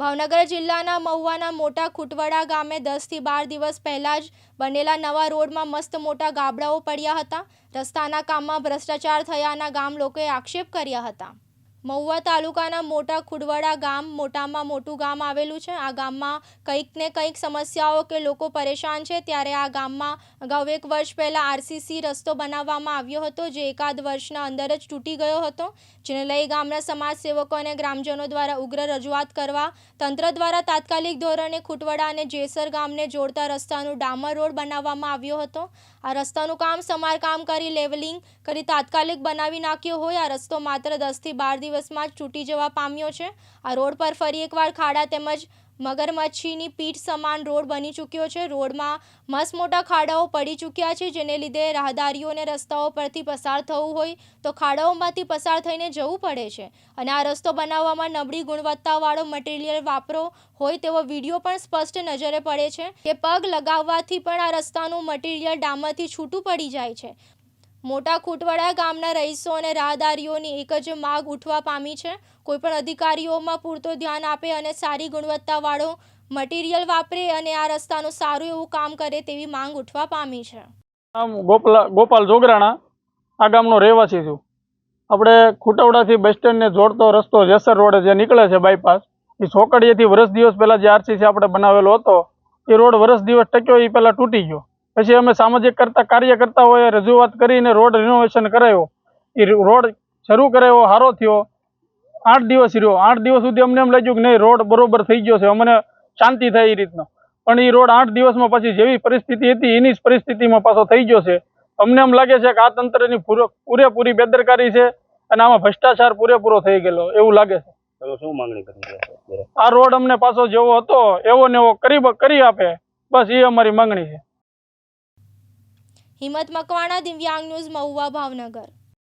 ભાવનગર જિલ્લાના મહુવાના મોટા ખૂટવડા ગામે દસથી બાર દિવસ પહેલાં જ બનેલા નવા રોડમાં મસ્ત મોટા ગાબડાઓ પડ્યા હતા. રસ્તાના કામમાં ભ્રષ્ટાચાર થયાના ગામ લોકોએ આક્ષેપ કર્યા હતા. મહુવા તાલુકાના મોટા ખુડવડા ગામ મોટામાં મોટું ગામ આવેલું છે. આ ગામમાં કંઈક ને કંઈક સમસ્યાઓ કે લોકો પરેશાન છે. ત્યારે આ ગામમાં અગાઉ એક વર્ષ પહેલાં આરસીસી રસ્તો બનાવવામાં આવ્યો હતો, જે એકાદ વર્ષના અંદર જ તૂટી ગયો હતો. જેને લઈ ગામના સમાજ સેવકો અને ગ્રામજનો દ્વારા ઉગ્ર રજૂઆત કરવા, તંત્ર દ્વારા તાત્કાલિક ધોરણે ખુટવડા અને જેસર ગામને જોડતા રસ્તાનું ડામર રોડ બનાવવામાં આવ્યો હતો. આ રસ્તાનું કામ સમારકામ કરી, લેવલિંગ કરી તાત્કાલિક બનાવી નાખ્યો હોય. આ રસ્તો માત્ર દસથી બાર દિવસમાં જ તૂટી જવા પામ્યો છે. આ રોડ પર ફરી એકવાર ખાડા તેમજ મગરમચ્છીની પીઠ સમાન રોડ બની ચૂક્યો છે. રોડમાં મસ્ત મોટા ખાડાઓ પડી ચૂક્યા છે, જેને લીધે રાહદારીઓને રસ્તાઓ પરથી પસાર થવું હોય તો ખાડાઓમાંથી પસાર થઈને જવું પડે છે. અને આ રસ્તો બનાવવામાં નબળી ગુણવત્તાવાળો મટીરિયલ વાપરો હોય તેવો વીડિયો પણ સ્પષ્ટ નજરે પડે છે. કે પગ લગાવવાથી પણ આ રસ્તાનું મટીરિયલ ડામરથી છૂટું પડી જાય છે. મોટા ખૂટવાડા ગામના રહીશો અને રાહદારીઓની એક જ માગ ઉઠવા પામી છે. કોઈપણ અધિકારીઓમાં પૂરતો ધ્યાન આપે અને સારી ગુણવત્તાવાળો મટીરિયલ વાપરે અને આ રસ્તાનું સારું એવું કામ કરે તેવી માંગ ઉઠવા પામી છે. આમ ગોપલા ગોપાલ જોગરાણા, આ ગામનો રહેવાસી છું. આપણે ખૂટવડાથી બસ સ્ટેન્ડને જોડતો રસ્તો જેસર રોડે જે નીકળે છે બાયપાસ એ ચોકડીએથી વર્ષ દિવસ પહેલાં જે આરસીસી આપણે બનાવેલો હતો, એ રોડ વર્ષ દિવસ ટક્યો, એ પહેલાં તૂટી ગયો. પછી અમે સામાજિક કરતા કાર્ય કરતા હોય રજૂઆત કરીને રોડ રિનોવેશન કરાવ્યો એ રોડ શરૂ કરાવ્યો સારો થયો. આઠ દિવસ રહ્યો. આઠ દિવસ સુધી અમને એમ લાગ્યું કે નહીં રોડ બરોબર થઈ ગયો છે. અમને શાંતિ થાય એ રીતનો. પણ એ રોડ આઠ દિવસમાં પછી જેવી પરિસ્થિતિ હતી એની જ પરિસ્થિતિમાં પાછો થઈ ગયો છે. અમને એમ લાગે છે કે આ તંત્રની પૂરેપૂરી બેદરકારી છે અને આમાં ભ્રષ્ટાચાર પૂરેપૂરો થઈ ગયેલો એવું લાગે છે. શું માંગણી કરી? આ રોડ અમને પાછો જેવો હતો એવો ને એવો કરી કરી આપે. બસ એ અમારી માંગણી છે. હિંમત મકવાણા દિવ્યાંગ ન્યૂઝ મહુવા ભાવનગર